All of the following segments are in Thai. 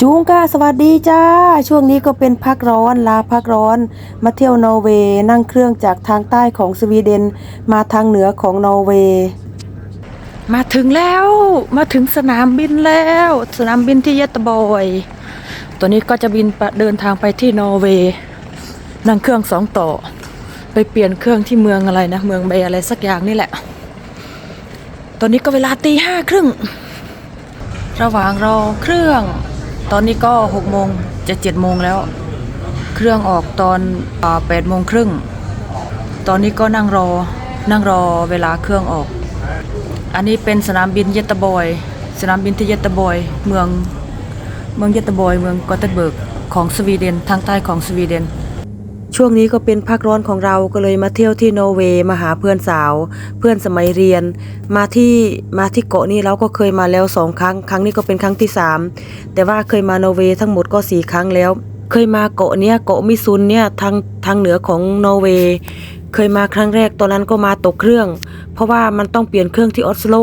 จูงก้าสวัสดีจ้า ช่วงนี้ก็เป็นพักร้อนลาพักร้อน มาเที่ยวนอร์เวย์นั่งเครื่องจากทางใต้ของสวีเดน มาทางเหนือของนอร์เวย์มาถึงแล้วมาถึงสนามบินแล้ว สนามบินที่เยตบอยตัวนี้ก็จะบินไปเดินทางไปที่นอร์เวย์นั่งเครื่องสองต่อ ไปเปลี่ยนเครื่องที่เมืองอะไรนะ เมืองใบอะไรสักอย่างนี่แหละ ตอนนี้ก็เวลาตีห้าครึ่งระหว่างรอเครื่อง ตอนนี้ก็หกโมงจะเจ็ดโมงแล้ว เครื่องออกตอนแปดโมงครึ่ง ตอนนี้ก็นั่งรอ นั่งรอเวลาเครื่องออก อันนี้เป็นสนามบินเยตบอย สนามบินที่เยตบอย เมือง เมืองเยตบอย เมืองกอเทเบิร์กของสวีเดน ทางใต้ของสวีเดน ช่วงนี้ก็เป็นพักร้อนของเราก็เลยมาเที่ยวที่นอร์เวย์มาหาเพื่อนสาว เพื่อนสมัยเรียน มาที่มาที่เกาะนี้เราก็เคยมาแล้วสองครั้ง ครั้งนี้ก็เป็นครั้งที่สามแต่ว่าเคยมานอร์เวย์ทั้งหมดก็สี่ครั้งแล้ว เคยมาเกาะเนี้ยเกาะมิซุนเนี่ยทางทางเหนือของนอร์เวย์เคยมาครั้งแรกตอนนั้นก็มาตกเครื่อง เพราะว่ามันต้องเปลี่ยนเครื่องที่ออสโล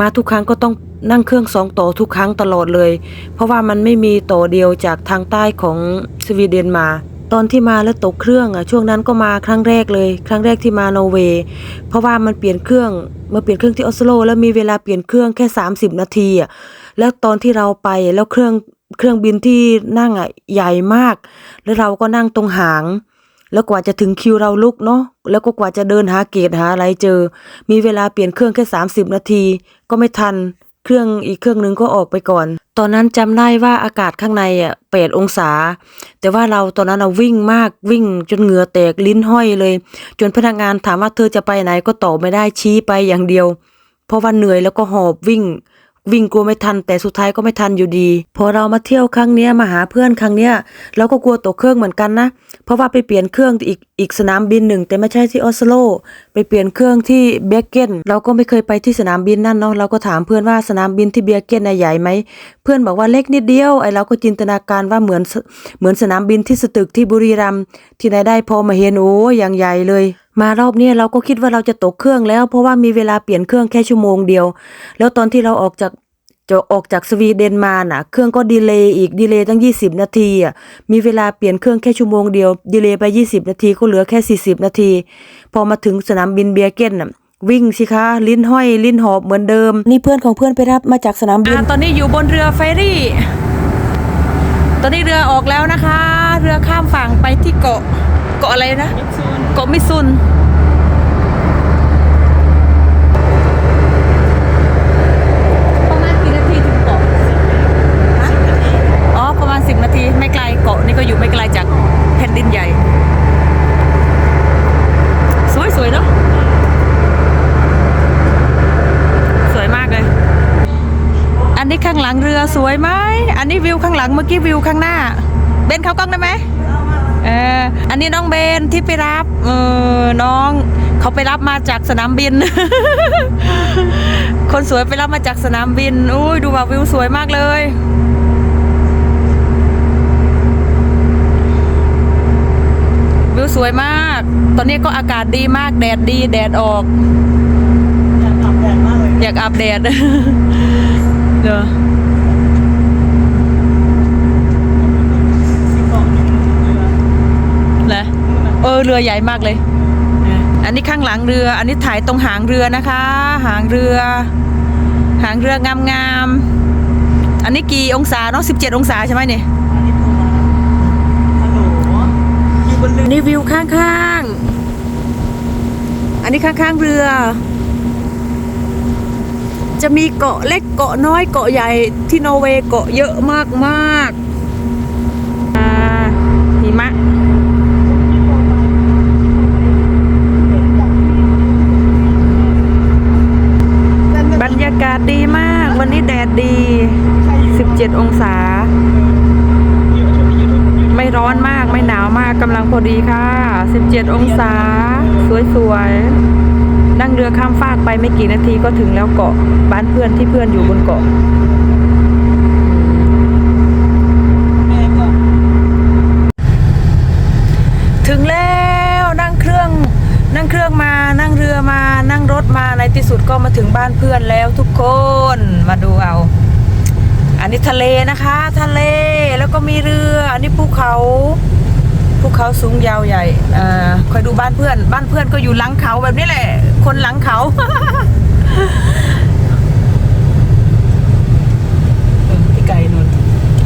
มาทุกครั้งก็ต้องนั่งเครื่องสองต่อทุกครั้งตลอดเลย เพราะว่ามันไม่มีต่อเดียวจากทางใต้ของสวีเดนมา ตอนที่มาแล้วตกเครื่องอะช่วงนั้นก็มาครั้งแรกเลย ครั้งแรกที่มานอร์เวย์เพราะว่ามันเปลี่ยนเครื่องมาเปลี่ยนเครื่องที่ออสโล แล้วมีเวลาเปลี่ยนเครื่องแค่ 30 นาทีอะแล้วตอนที่เราไปแล้วเครื่องเครื่องบินที่นั่งอะใหญ่มาก แล้วเราก็นั่งตรงหาง แล้วกว่าจะถึงคิวเราลุกเนาะแล้วก็กว่าจะเดินหาเกตหาอะไรเจอ มีเวลาเปลี่ยนเครื่องแค่ 30 นาที ก็ไม่ทัน เครื่องอีกเครื่องหนึงก็ออกไปก่อน ตอนนั้นจำได้ว่าอากาศข้างในอะแปดองศา แต่ว่าเราตอนนั้นเราวิ่งมากวิ่งจนเหงื่อแตกลิ้นห้อยเลย จนพนักงานถามว่าเธอจะไปไหนก็ตอบไม่ได้ชี้ไปอย่างเดียว เพราะว่าเหนื่อยแล้วก็หอบวิ่ง วิ่งกลัวไม่ทัน แต่สุดท้ายก็ไม่ทันอยู่ดี พอเรามาเที่ยวครั้งเนี้ยมาหาเพื่อนครั้งเนี้ยเราก็กลัวตกเครื่องเหมือนกันนะ เพราะว่าไปเปลี่ยนเครื่องอีกอีกสนามบินหนึ่ง แต่ไม่ใช่ที่ออสโล ไปเปลี่ยนเครื่องที่เบเกนเราก็ไม่เคยไปที่สนามบินนั่นเนาะเราก็ถามเพื่อนว่าสนามบินที่เบเกนน่ะใหญ่ไหมเพื่อนบอกว่าเล็กนิดเดียวไอเราก็จินตนาการว่าเหมือนเหมือนสนามบินที่สตึกที่บุรีรัมย์ที่ไหนได้พอมาเห็นโอ้อย่างใหญ่เลย มารอบเนี้ยเราก็คิดว่าเราจะตกเครื่องแล้ว เพราะว่ามีเวลาเปลี่ยนเครื่องแค่ชั่วโมงเดียว แล้วตอนที่เราออกจากจะออกจากสวีเดนมาน่ะ เครื่องก็ดีเลย์อีกดีเลย์ตั้ง 20 นาทีอะมีเวลาเปลี่ยนเครื่องแค่ชั่วโมงเดียวดีเลย์ไป 20 นาทีก็เหลือแค่ 40 นาที พอมาถึงสนามบินเบียเกนน่ะวิ่งสิคะ ลิ้นห้อย ลิ้นหอบเหมือนเดิม นี่เพื่อนของเพื่อนไปรับมาจากสนามบินตอนนี้อยู่บนเรือเฟอรี่ ตอนนี้เรือออกแล้วนะคะ เรือข้ามฝั่งไปที่เกาะเกาะอะไรนะ กาะมิซุนประมาณกี่นาทีถึงเกาะฮะอ๋อประมาณ10นาทีไม่ไกลเกาะนี่ก็อยู่ไม่ไกลจากแผ่นดินใหญ่สวยสวยๆเนาะสวยมากเลยอันนี้ข้างหลังเรือสวยไหม อันนี้วิวข้างหลังเมื่อกี้วิวข้างหน้า เบนเข้ากล้องได้ไหม เอออันนี้น้องเบนที่ไปรับเออน้องเขาไปรับมาจากสนามบิน คนสวยไปรับมาจากสนามบินอุ้ยดูว่าวิวสวยมากเลยวิวสวยมาก ตอนนี้ก็อากาศดีมาก แดดดี แดดออก อยากอาบแดดเด้อเหรอ เออเรือใหญ่มากเลย อันนี้ข้างหลังเรือ อันนี้ถ่ายตรงหางเรือนะคะ หางเรือ หางเรืองามๆ อันนี้กี่องศาเนาะ17องศาใช่ไหมเนี่ยนี่วิวข้างๆ อันนี้ข้างๆเรือ จะมีเกาะเล็กเกาะน้อยเกาะใหญ่ที่นอร์เวย์เกาะเยอะมากมากๆอ่าหิมะ บรรยากาศดีมาก วันนี้แดดดี 17 องศา ไม่ร้อนมากไม่หนาวมากกำลังพอดีค่ะ 17 องศา สวยๆ นั่งเรือข้ามฟากไปไม่กี่นาทีก็ถึงแล้วเกาะ บ้านเพื่อนที่เพื่อนอยู่บนเกาะถึงแล้วนั่งเครื่องนั่งเครื่องมานั่งเรือมานั่งรถมาในที่สุดก็มาถึงบ้านเพื่อนแล้วทุกคนมาดูเอา อันอันนี้ทะเลนะคะ ทะเลแล้วก็มีเรือ อันนี้ภูเขา ภูเขาสูงยาวใหญ่อ่าคอยดูบ้านเพื่อน บ้านเพื่อนก็อยู่หลังเขาแบบนี้แหละ คนหลังเขาพี่ไก่นน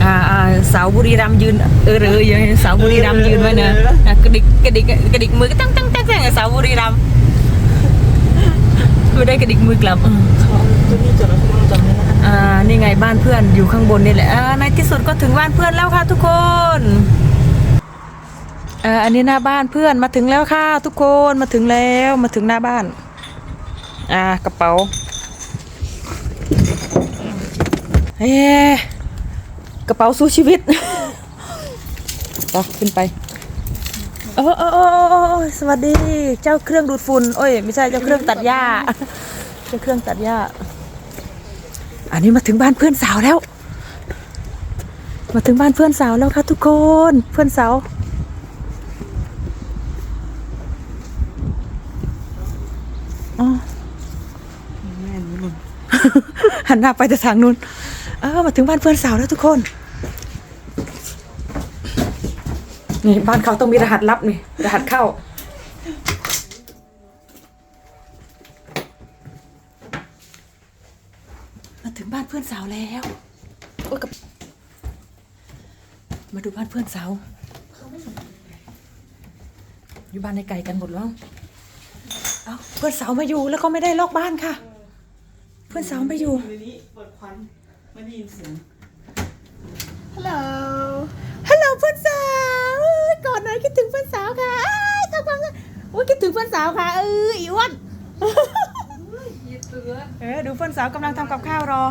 อ่าอ่าสาวบุรีรัมย์ยืน เออเออยังสาวบุรีรัมย์ยืนไว้เนอะอะกระดิกกระดิกกระดิกมือก็ตั้งตั้งตั้งตั้งสาวบุรีรัมย์ไม่ได้กระดิกมือกลับอืมตัวนี้จดแล้วคุณจำได้นะคะอ่านี่ไงบ้านเพื่อนอยู่ข้างบนนี่แหละอ่าในที่สุดก็ถึงบ้านเพื่อนแล้วค่ะทุกคน อ่าอันนี้หน้าบ้านเพื่อนมาถึงแล้วค่ะ ทุกคนมาถึงแล้วมาถึงหน้าบ้าน อ่ากระเป๋าเฮ้กระเป๋าสู้ชีวิตไปขึ้นไปโอ้โอ้โอ้โอ้โอ้สวัสดีเจ้าเครื่องดูดฝุ่นโอ้ยไม่ใช่เจ้าเครื่องตัดหญ้าเจ้าเครื่องตัดหญ้า อันนี้มาถึงบ้านเพื่อนสาวแล้ว มาถึงบ้านเพื่อนสาวแล้วค่ะทุกคนเพื่อนสาวอ๋อ แม่นี่นน หันหน้าไปแต่ทางนู้นเออมาถึงบ้านเพื่อนสาวแล้วทุกคนนี่บ้านเขาต้องมีรหัสลับนี่รหัสเข้ามาถึงบ้านเพื่อนสาวแล้วโอ้ยกับมาดูบ้านเพื่อนสาว อยู่บ้านในไก่กันหมดแล้ว เอาเพื่อนสาวมาอยู่แล้วก็ไม่ได้ล็อกบ้านค่ะ เพื่อนสาวไม่อยู่ในนี้เปิดควันไม่ได้ยินเสียงฮัลโหลฮัลโหลเพื่อนสาวเอ้ยก่อนหน่อยคิดถึงเพื่อนสาวค่ะอ้ายทำความโอ้ยคิดถึงเพื่อนสาวค่ะเอออีอ้วันเออดูเพื่อนสาวกำลังทำกับข้าวรอ